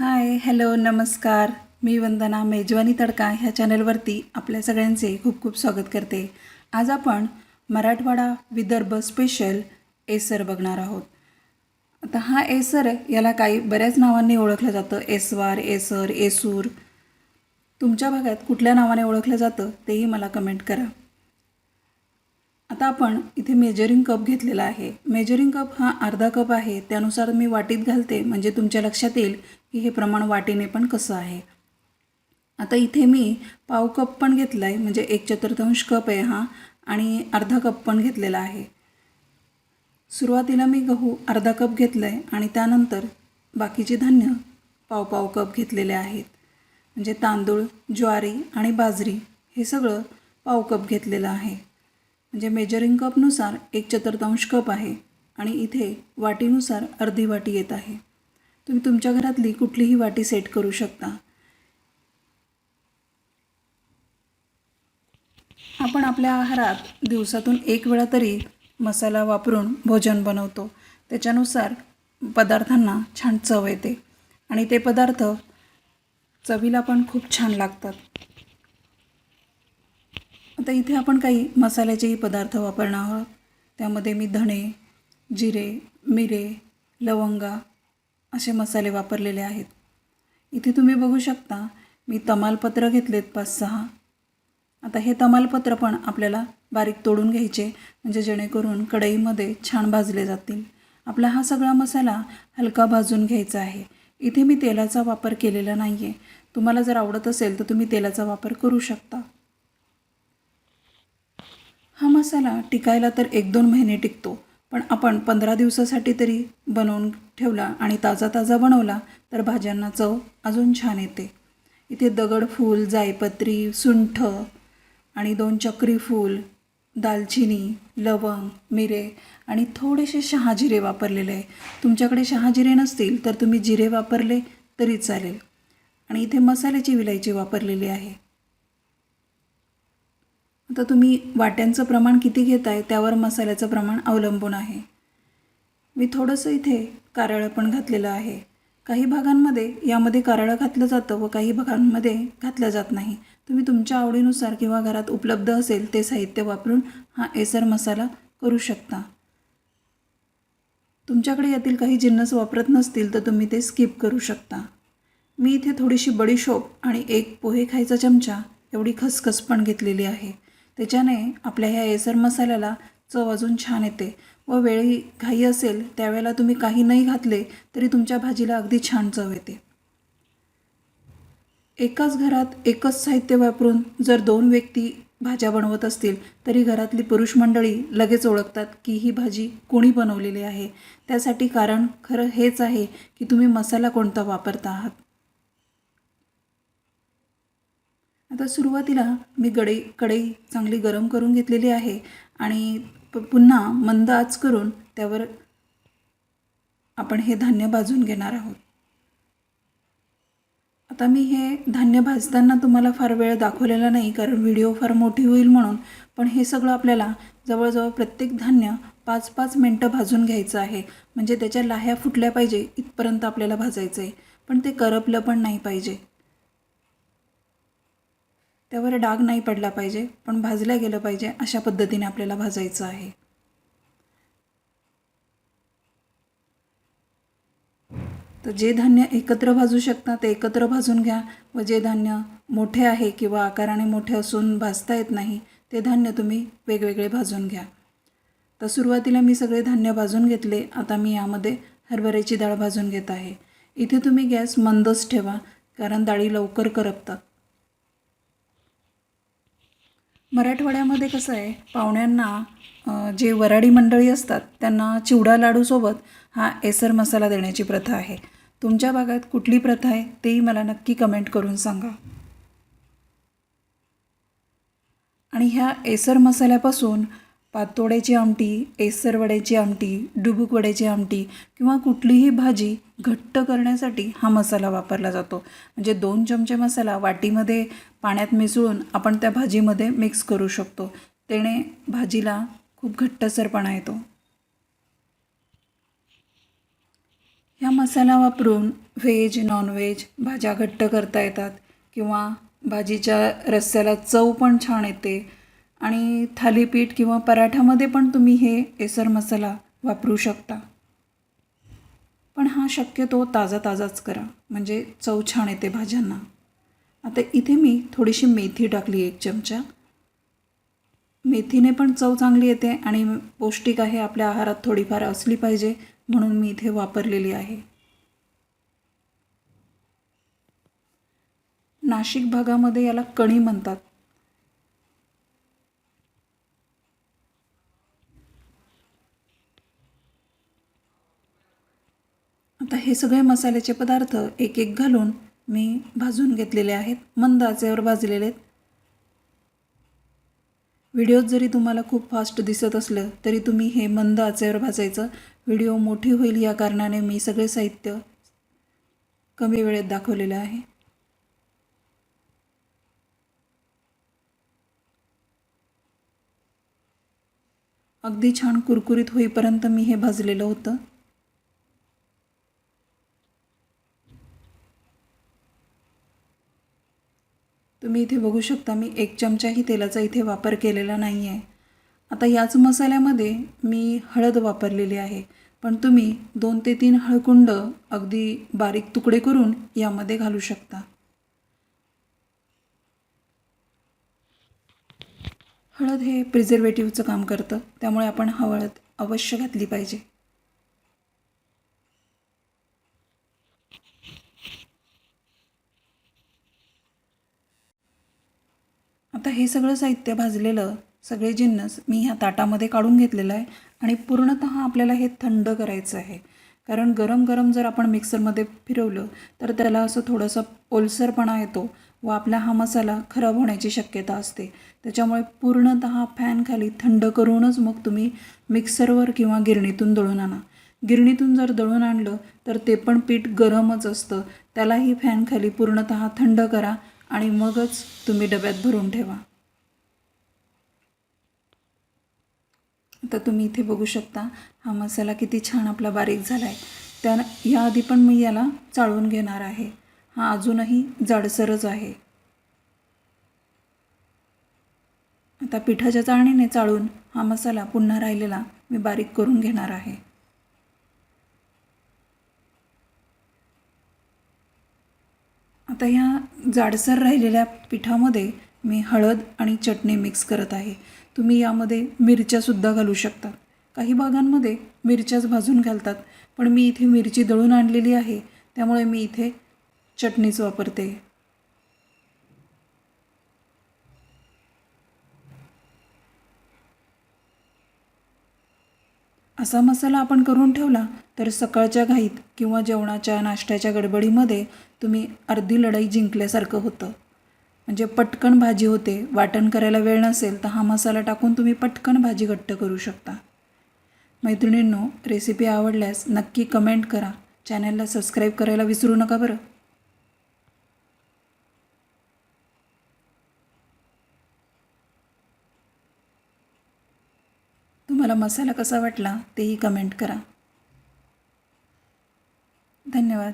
Hi hello नमस्कार. मी वंदना मेजवानी तडका ह्या चॅनलवरती आपल्या सगळ्यांचे खूप खूप स्वागत करते. आज आपण मराठवाडा विदर्भ स्पेशल एसर बघणार आहोत. आता हा एसर याला काही बऱ्याच नावांनी ओळखलं जातं. एसवार एसर एसूर तुमच्या भागात कुठल्या नावाने ओळखलं जातं तेही मला कमेंट करा. आता आपण इथे मेजरिंग कप घेतलेला आहे. मेजरिंग कप हा अर्धा कप आहे. त्यानुसार मी वाटीत घालते. म्हणजे तुमच्या लक्षात येईल की हे प्रमाण वाटीने पण कसं आहे. आता इथे मी पाव कप पण घेतला आहे म्हणजे एक चतुर्थांश कप आहे हा. आणि अर्धा कप पण घेतलेला आहे. सुरुवातीला मी गहू अर्धा कप घेतला आहे आणि त्यानंतर बाकीचे धान्य पाव पाव कप घेतलेले आहेत. म्हणजे तांदूळ ज्वारी आणि बाजरी हे सगळं पाव कप घेतलेलं आहे. म्हणजे मेजरिंग कपनुसार एक चतुर्थांश कप आहे आणि इथे वाटीनुसार अर्धी वाटी येत आहे. तुम्ही तुमच्या घरातली कुठलीही वाटी सेट करू शकता. आपण आपल्या आहारात दिवसातून एक वेळा तरी मसाला वापरून भोजन बनवतो. त्याच्यानुसार पदार्थांना छान चव येते आणि ते पदार्थ चवीला पण खूप छान लागतात. आता इथे आपण काही मसाल्याचेही पदार्थ वापरणार आहोत. त्यामध्ये मी धणे जिरे मिरे लवंगा असे मसाले वापरलेले आहेत. इथे तुम्ही बघू शकता मी तमालपत्र घेतलेत पाच सहा. आता हे तमालपत्र पण आपल्याला बारीक तोडून घ्यायचे म्हणजे जेणेकरून कढईमध्ये छान भाजले जातील. आपला हा सगळा मसाला हलका भाजून घ्यायचा आहे. इथे मी तेलाचा वापर केलेला नाही आहे तुम्हाला जर आवडत असेल तर तुम्ही तेलाचा वापर करू शकता. हा मसाला टिकायला तर एक दोन महिने टिकतो. पण आपण पंधरा दिवसासाठी तरी बनवून ठेवला आणि ताजा ताजा बनवला तर भाज्यांना चव अजून छान येते. इथे दगडफूल जायपत्री सुंठ आणि दोन चक्री फूल दालचिनी लवंग मिरे आणि थोडेसे शहाजिरे वापरलेले आहे. तुमच्याकडे शहाजिरे नसतील तर तुम्ही जिरे वापरले तरी चालेल. आणि इथे मसाल्याची विलायची वापरलेली आहे. आता तुम्ही वाट्यांचं प्रमाण किती घेताय त्यावर मसाल्याचं प्रमाण अवलंबून आहे. मी थोडंसं इथे कारळं पण घातलेलं आहे. काही भागांमध्ये यामध्ये कारळं घातलं जातं व काही भागांमध्ये घातलं जात नाही. तुम्ही तुमच्या आवडीनुसार किंवा घरात उपलब्ध असेल ते साहित्य वापरून हा एसर मसाला करू शकता. तुमच्याकडे यातील काही जिन्नस वापरत नसतील तर तुम्ही ते स्किप करू शकता. मी इथे थोडीशी बडीशोप आणि एक पोहे खायचा चमचा एवढी खसखस पण घेतलेली आहे. त्याच्याने आपल्या ह्या एसर मसाल्याला चव अजून छान येते. व वेळी घाई असेल त्यावेळेला तुम्ही काही नाही घातले तरी तुमच्या भाजीला अगदी छान चव येते. एकाच घरात एकच साहित्य वापरून जर दोन व्यक्ती भाज्या बनवत असतील तरी घरातली पुरुष मंडळी लगेच ओळखतात की ही भाजी कोणी बनवलेली आहे. त्यासाठी कारण खरं हेच आहे की तुम्ही मसाला कोणता वापरता आहात. आता सुरुवातीला मी गडई कढई चांगली गरम करून घेतलेली आहे आणि प पुन्हा मंद आच करून त्यावर आपण हे धान्य भाजून घेणार आहोत. आता मी हे धान्य भाजताना तुम्हाला फार वेळ दाखवलेला नाही कारण व्हिडिओ फार मोठी होईल म्हणून पण हे सगळं आपल्याला जवळजवळ प्रत्येक धान्य पाच पाच मिनटं भाजून घ्यायचं आहे. म्हणजे त्याच्या लाह्या फुटल्या पाहिजे इथपर्यंत आपल्याला भाजायचं आहे पण ते करपलं पण नाही पाहिजे. त्यावर डाग नाही पडला पाहिजे पण भाजलं गेलं पाहिजे अशा पद्धतीने आपल्याला भाजायचं आहे. तर जे धान्य एकत्र भाजू शकता ते एकत्र भाजून घ्या व जे धान्य मोठे आहे किंवा आकाराने मोठे असून भाजता येत नाही ते धान्य तुम्ही वेगवेगळे भाजून घ्या. तर सुरुवातीला मी सगळे धान्य भाजून घेतले आता मी यामध्ये हरभऱ्याची डाळ भाजून घेत आहे. इथे तुम्ही गॅस मंदच ठेवा कारण डाळी लवकर करपतात. मराठवाड्यामध्ये कसं आहे पाहुण्यांना जे वराडी मंडळी असतात त्यांना चिवडा लाडूसोबत हा एसर मसाला देण्याची प्रथा आहे. तुमच्या भागात कुठली प्रथा आहे तेही मला नक्की कमेंट करून सांगा. आणि ह्या एसर मसाल्यापासून पातोड्याची आमटी एसरवड्याची आमटी डुबुकवड्याची आमटी किंवा कुठलीही भाजी घट्ट करण्यासाठी हा मसाला वापरला जातो. म्हणजे दोन चमचे मसाला वाटीमध्ये पाण्यात मिसळून आपण त्या भाजीमध्ये मिक्स करू शकतो. त्याने भाजीला खूप घट्टसरपणा येतो. ह्या मसाला वापरून व्हेज नॉनव्हेज भाज्या घट्ट करता येतात किंवा भाजीच्या रस्स्याला चव पण छान येते. आणि थालीपीठ किंवा पराठामध्ये पण तुम्ही हे एसर मसाला वापरू शकता. पण हा शक्यतो ताजा ताजाच करा म्हणजे चव छान येते भाज्यांना. आता इथे मी थोडीशी मेथी टाकली एक चमचा. मेथीने पण चव चांगली येते आणि पौष्टिक आहे आपल्या आहारात थोडीफार असली पाहिजे म्हणून मी इथे वापरलेली आहे. नाशिक भागामध्ये याला कणी म्हणतात. आता हे सगळे मसाल्याचे पदार्थ एक एक घालून मी भाजून घेतलेले आहेत. मंद आचेवर भाजलेले आहेत. व्हिडिओत जरी तुम्हाला खूप फास्ट दिसत असलं तरी तुम्ही हे मंद आचेवर भाजायचं. व्हिडिओ मोठी होईल या कारणाने मी सगळे साहित्य कमी वेळेत दाखवलेलं आहे. अगदी छान कुरकुरीत होईपर्यंत मी हे भाजलेलं होतं. तुम्ही इथे बघू शकता मी एक चमचाही तेलाचा इथे वापर केलेला नाही आहे आता याच मसाल्यामध्ये मी हळद वापरलेली आहे. पण तुम्ही दोन ते तीन हळकुंड अगदी बारीक तुकडे करून यामध्ये घालू शकता. हळद हे प्रिझर्वेटिव्हचं काम करतं त्यामुळे आपण हळद अवश्य घातली पाहिजे. आता हे सगळं साहित्य भाजलेलं सगळे जिन्नस मी ह्या ताटामध्ये काढून घेतलेलं आहे आणि पूर्णत आपल्याला हे थंड करायचं आहे. कारण गरम गरम जर आपण मिक्सरमध्ये फिरवलं तर त्याला असं थोडंसं ओलसरपणा येतो व आपला हा मसाला खराब होण्याची शक्यता असते. त्याच्यामुळे पूर्णत फॅनखाली थंड करूनच मग तुम्ही मिक्सरवर किंवा गिरणीतून दळून आणा. गिरणीतून जर दळून आणलं तर ते पण पीठ गरमच असतं. त्यालाही फॅन खाली पूर्णत थंड करा आणि मगच तुम्ही डब्यात भरून ठेवा. आता तुम्ही इथे बघू शकता हा मसाला किती छान आपला बारीक झाला आहे त्या याआधी पण मी याला चाळून घेणार आहे. हा अजूनही जाडसरच आहे. आता पिठाच्या चाळणीने चाळून हा मसाला पुन्हा राहिलेला मी बारीक करून घेणार आहे. आता ह्या जाडसर राहिलेल्या पिठामध्ये मी हळद आणि चटणी मिक्स करत आहे. तुम्ही यामध्ये मिरच्यासुद्धा घालू शकता. काही भागांमध्ये मिरच्याच भाजून घालतात पण मी इथे मिरची दळून आणलेली आहे त्यामुळे मी इथे चटणीच वापरते. असा मसाला आपण करून ठेवला तर सकाळच्या घाईत किंवा जेवणाच्या नाश्त्याच्या गडबडीमध्ये तुम्ही अर्धी लढाई जिंकल्यासारखं होतं. म्हणजे पटकन भाजी होते वाटण करायला वेळ नसेल तर हा मसाला टाकून तुम्ही पटकन भाजी घट्ट करू शकता. मैत्रिणींनो रेसिपी आवडल्यास नक्की कमेंट करा. चॅनलला सबस्क्राईब करायला विसरू नका बरं. तुम्हाला मसाला कसा वाटला तेही कमेंट करा. धन्यवाद.